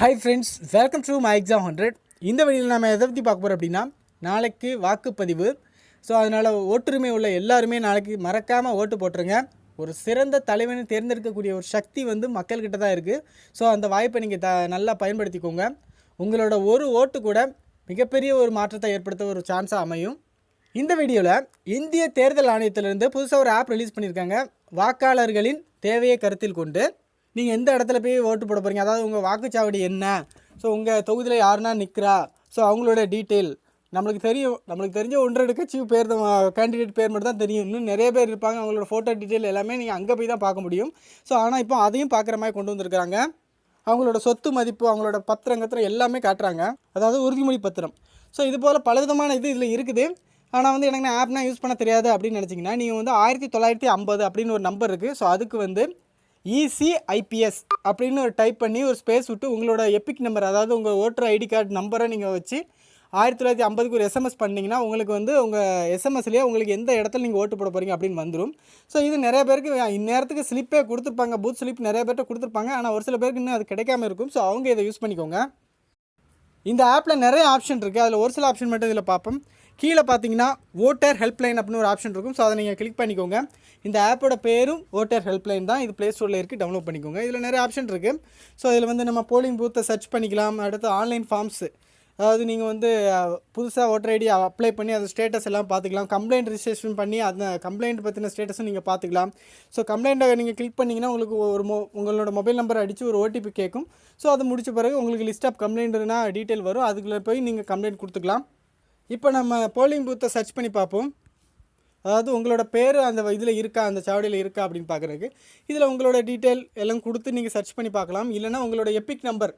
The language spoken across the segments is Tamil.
Hi friends welcome to my exam hundred இந்த வழியில் நம்ம எதை பற்றி பார்க்க போகிறோம் அப்படின்னா நாளைக்கு வாக்குப்பதிவு. ஸோ அதனால் ஓட்டுரிமை உள்ள எல்லாருமே நாளைக்கு மறக்காமல் ஓட்டு போட்டுருங்க. ஒரு சிறந்த தலைவனை தேர்ந்தெடுக்கக்கூடிய ஒரு சக்தி வந்து மக்கள்கிட்ட தான் இருக்குது ஸோ அந்த வாய்ப்பை நீங்கள் த நல்லா பயன்படுத்திக்கோங்க. உங்களோட ஒரு ஓட்டு கூட மிகப்பெரிய ஒரு மாற்றத்தை ஏற்படுத்த ஒரு சான்ஸாக அமையும். இந்த வீடியோவில் இந்திய தேர்தல் ஆணையத்திலிருந்து புதுசாக ஒரு ஆப் ரிலீஸ் பண்ணியிருக்காங்க வாக்காளர்களின் தேவையை கருத்தில் கொண்டு. நீங்கள் எந்த இடத்துல போய் ஓட்டு போட போகிறீங்க அதாவது உங்கள் வாக்குச்சாவடி என்ன? ஸோ உங்கள் தொகுதியில் யாருன்னா நிற்கிறா ஸோ அவங்களோட டீட்டெயில் நம்மளுக்கு தெரியும். நம்மளுக்கு தெரிஞ்ச ஒன்றரை கட்சி பேர் தான் கேண்டிடேட் பேர் மட்டும் தான் தெரியும். இன்னும் நிறைய பேர் இருப்பாங்க. அவங்களோட ஃபோட்டோ டீட்டெயில் எல்லாமே நீங்கள் அங்கே போய் தான் பார்க்க முடியும். ஸோ ஆனால் இப்போ அதையும் பார்க்குற மாதிரி கொண்டு வந்திருக்காங்க அவங்களோட சொத்து மதிப்பு அவங்களோட பத்திரம் கத்திரம் எல்லாமே காட்டுறாங்க. அதாவது உறுதிமொழி பத்திரம். ஸோ இது போல் பல விதமான இது இதில் இருக்குது. ஆனால் வந்து எனக்கு ஆப்னா யூஸ் பண்ண தெரியாது அப்படின்னு நினச்சிங்கன்னா நீங்கள் வந்து ஆயிரத்தி தொள்ளாயிரத்தி ஐம்பது அப்படின்னு ஒரு நம்பர் இருக்குது ஸோ அதுக்கு வந்து இசிஐபிஎஸ் அப்படின்னு ஒரு டைப் பண்ணி ஒரு ஸ்பேஸ் விட்டு உங்களோட எபிக் நம்பர் அதாவது உங்கள் ஓட்டர் ஐடி கார்டு நம்பரை நீங்கள் வச்சு ஆயிரத்தி தொள்ளாயிரத்தி ஐம்பதுக்கு ஒரு எஸ்எம்எஸ் பண்ணிங்கன்னா உங்களுக்கு வந்து உங்கள் எஸ்எம்எஸ்லேயே உங்களுக்கு எந்த இடத்துல நீங்கள் ஓட்டு போட போகிறீங்க அப்படின்னு வந்துடும் ஸோ இது நிறைய பேருக்கு இந்நேரத்துக்கு ஸ்லிப்பே கொடுத்துருப்பாங்க. பூத் ஸ்லிப் நிறைய பேர்கிட்ட கொடுத்துருப்பாங்க. ஆனால் ஒரு சில பேருக்கு இன்னும் அது கிடைக்காம இருக்கும். ஸோ அவங்க இதை யூஸ் பண்ணிக்கோங்க. இந்த ஆப்பில் நிறைய ஆப்ஷன் இருக்குது அதில் ஒரு சில ஆப்ஷன் மட்டும் இதில் பார்ப்போம். கீழே பார்த்தீங்கன்னா ஓட்டர் ஹெல்ப்லைன் அப்படின்னு ஒரு ஆப்ஷன் இருக்கும். ஸோ அதை நீங்கள் கிளிக் பண்ணிக்கோங்க. இந்த ஆப்போட பேரும் ஓட்டர் ஹெல்ப்லைன் தான். இது ப்ளே ஸ்டோரில் இருக்குது டவுன்லோட் பண்ணிக்கோங்க. இதில் நிறைய ஆப்ஷன் இருக்குது ஸோ இதில் வந்து நம்ம போலிங் பூத்தை சர்ச் பண்ணிக்கலாம். அடுத்து ஆன்லைன் ஃபார்ம்ஸு அதாவது நீங்கள் வந்து புதுசாக ஓட்டர் ஐடி அப்ளை பண்ணி அது ஸ்டேட்டஸ் எல்லாம் பார்த்துக்கலாம். கம்ப்ளைண்ட் ரிஜிஸ்ட்ரேஷன் பண்ணி அந்த கம்ப்ளைண்ட் பற்றின ஸ்டேட்டஸும் நீங்கள் பார்த்துக்கலாம். ஸோ கம்ப்ளைண்ட்டை நீங்கள் கிளிக் பண்ணிங்கன்னா உங்களுக்கு ஒரு மொ உங்களோட மொபைல் நம்பர் அடித்து ஒரு ஓடிபி கேட்கும். ஸோ அது முடிச்ச பிறகு உங்களுக்கு லிஸ்ட் ஆஃப் கம்ப்ளைண்ட்னா டீட்டெயில் வரும். அதுக்குள்ளே போய் நீங்கள் கம்ப்ளைண்ட் கொடுத்துக்கலாம். இப்போ நம்ம போலிங் பூத்தை சர்ச் பண்ணி பார்ப்போம். அதாவது உங்களோட பேர் அந்த இதில் இருக்கா அந்த சாவடியில் இருக்கா அப்படின்னு பார்க்குறதுக்கு இதில் உங்களோட டீட்டெயில் எல்லாம் கொடுத்து நீங்கள் சர்ச் பண்ணி பார்க்கலாம். இல்லைனா உங்களோட எப்பிக் நம்பர்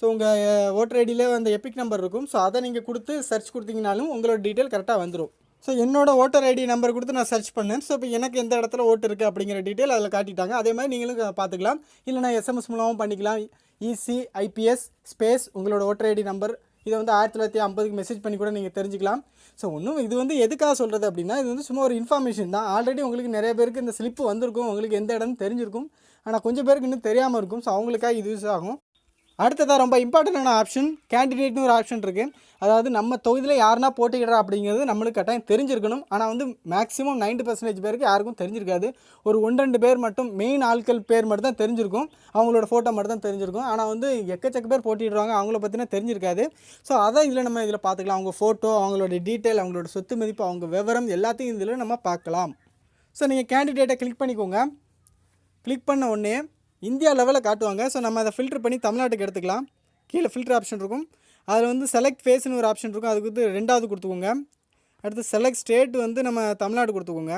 ஸோ உங்கள் ஓட்டர் ஐடியில் அந்த எப்பிக் நம்பர் இருக்கும். ஸோ அதை நீங்கள் கொடுத்து சர்ச் கொடுத்தீங்கனாலும் உங்களோட டீட்டெயில் கரெக்டாக வந்துடும் ஸோ என்னோட ஓட்டர் ஐடி நம்பர் கொடுத்து நான் சர்ச் பண்ணேன். ஸோ இப்போ எனக்கு எந்த இடத்துல ஓட்டு இருக்குது அப்படிங்கிற டீட்டெயில் அதில் காட்டிட்டாங்க. அதே மாதிரி நீங்களும் பார்த்துக்கலாம். இல்லைனா எஸ்எம்எஸ் மூலமாகவும் பண்ணிக்கலாம். இசி ஐபிஎஸ் ஸ்பேஸ் உங்களோட ஓட்டர் ஐடி நம்பர் இதை வந்து ஆயிரத்தி தொள்ளாயிரத்தி ஐம்பதுக்கு மெசேஜ் பண்ணி கூட நீங்கள் தெரிஞ்சுக்கலாம். ஸோ ஒன்றும் இது வந்து எதுக்காக சொல்கிறது அப்படின்னா இது வந்து சும்மா ஒரு இன்ஃபர்மேஷன் தான். ஆல்ரெடி உங்களுக்கு நிறைய பேருக்கு இந்த ஸ்லிப்பு வந்திருக்கும். உங்களுக்கு எந்த இடம்னு தெரிஞ்சிருக்கும். ஆனால் கொஞ்சம் பேருக்கு இன்னும் தெரியாமல் இருக்கும். ஸோ அவங்களுக்காக இது யூஸ் ஆகும். அடுத்ததாக ரொம்ப இம்பார்ட்டண்டான ஆப்ஷன் கேண்டிடேட்னு ஒரு ஆப்ஷன் இருக்குது அதாவது நம்ம தொகுதியில் யாருனா போட்டியிடுறா அப்படிங்கிறது நம்மளுக்கு கட்டாயம் தெரிஞ்சிருக்கணும். ஆனால் வந்து மேக்ஸிமம் நைன்டி பர்சன்டேஜ் பேருக்கு யாருக்கும் தெரிஞ்சிருக்காது. ஒரு ஒன்று ரெண்டு பேர் மட்டும் மெயின் ஆட்கள் பேர் மட்டும் தான் தெரிஞ்சிருக்கும். அவங்களோட ஃபோட்டோ மட்டும் தான் தெரிஞ்சிருக்கும். ஆனால் வந்து எக்கச்சக்க பேர் போட்டிடுறாங்க அவங்கள பற்றினா தெரிஞ்சிருக்காது. ஸோ அதான் இதில் நம்ம இதில் பார்த்துக்கலாம். அவங்க ஃபோட்டோ அவங்களோட டீட்டெயில் அவங்களோட சொத்து மதிப்பு அவங்க விவரம் எல்லாத்தையும் இதில் நம்ம பார்க்கலாம். ஸோ நீங்கள் கேண்டிடேட்டை கிளிக் பண்ணிக்கோங்க. கிளிக் பண்ண உடனே இந்தியா லெவலில் காட்டுவாங்க. ஸோ நம்ம அதை ஃபில்டர் பண்ணி தமிழ்நாட்டுக்கு எடுத்துக்கலாம். கீழே ஃபில்டர் ஆப்ஷன் இருக்கும். அதில் வந்து செலக்ட் ஃபேஸ்னு ஒரு ஆப்ஷன் இருக்கும். அதுக்கு வந்து ரெண்டாவது கொடுத்துக்கோங்க. அடுத்து செலக்ட் ஸ்டேட் வந்து நம்ம தமிழ்நாடு கொடுத்துக்கோங்க.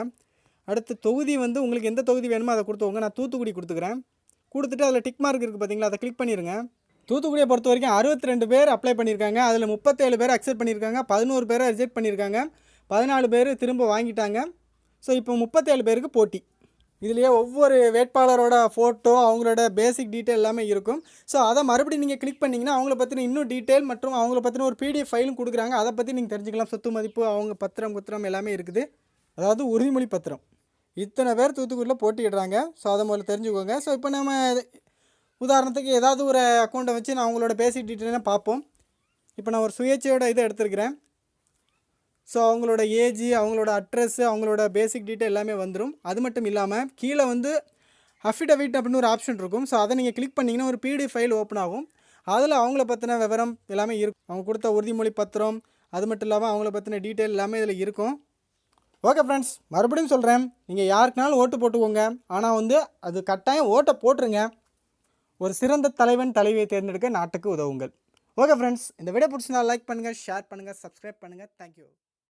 அடுத்து தொகுதி வந்து உங்களுக்கு எந்த தொகுதி வேணுமோ அதை கொடுத்துக்கோங்க. நான் தூத்துக்குடி கொடுத்துக்கிறேன். கொடுத்துட்டு அதில் டிக் மார்க் இருக்குது பார்த்தீங்களா அதை கிளிக் பண்ணிடுங்க தூத்துக்குடியை பொறுத்த வரைக்கும் அறுபத்தி ரெண்டு பேர் அப்ளை பண்ணியிருக்காங்க அதில் முப்பத்தேழு பேர் அக்செப்ட் பண்ணியிருக்காங்க பதினோரு பேரை ரிஜெக்ட் பண்ணியிருக்காங்க பதினாலு பேர் திரும்ப வாங்கிட்டாங்க. ஸோ இப்போ முப்பத்தேழு பேருக்கு போட்டி. இதுலேயே ஒவ்வொரு வேட்பாளரோட ஃபோட்டோ அவங்களோட பேசிக் டீட்டெயில் எல்லாமே இருக்கும். ஸோ அதை மறுபடியும் நீங்கள் கிளிக் பண்ணிங்கன்னா அவங்கள பற்றின இன்னும் டீட்டெயில் மற்றும் அவங்கள பற்றின ஒரு பிடிஎஃப் ஃபைலும் கொடுக்குறாங்க. அதை பற்றி நீங்கள் தெரிஞ்சுக்கலாம். சொத்து மதிப்பு அவங்க பத்திரம் குத்திரம் எல்லாமே இருக்குது. அதாவது உறுதிமொழி பத்திரம். இத்தனை பேர் தூத்துக்குடியில் போட்டிடுறாங்க ஸோ அதை முதல்ல தெரிஞ்சுக்கோங்க. ஸோ இப்போ நம்ம உதாரணத்துக்கு ஏதாவது ஒரு அக்கௌண்ட்டை வச்சு நான் அவங்களோட பேசிக் டீட்டெயிலாக பார்ப்போம். இப்போ நான் ஒரு சுயேட்சையோட இதை எடுத்துருக்கிறேன். ஸோ அவங்களோட ஏஜ் அவங்களோட அட்ரஸ்ஸு அவங்களோட பேசிக் டீட்டெயில் எல்லாமே வந்துடும் அது மட்டும் இல்லாமல் கீழே வந்து அஃபிடவிட் அப்படின்னு ஒரு ஆப்ஷன் இருக்கும். ஸோ அதை நீங்கள் கிளிக் பண்ணிங்கன்னா ஒரு பிடிஎஃப் ஃபைல் ஓப்பன் ஆகும். அதில் அவங்கள பற்றின விவரம் எல்லாமே இருக்கும். அவங்க கொடுத்த உறுதிமொழி பத்திரம் அது மட்டும் இல்லாமல் அவங்கள பற்றின டீட்டெயில் எல்லாமே இதில் இருக்கும். ஓகே ஃப்ரெண்ட்ஸ் மறுபடியும் சொல்கிறேன் நீங்கள் யாருக்குனாலும் ஓட்டு போட்டுக்கோங்க. ஆனால் வந்து அது கட்டாயம் ஓட்டை போட்டுருங்க. ஒரு சிறந்த தலைவன் தலைவியை தேர்ந்தெடுக்க நாட்டுக்கு உதவுங்கள். ஓகே ஃப்ரெண்ட்ஸ் இந்த வீடியோ பிடிச்சிருந்தா லைக் பண்ணுங்கள் ஷேர் பண்ணுங்கள் சப்ஸ்கிரைப் பண்ணுங்கள் தேங்க்யூ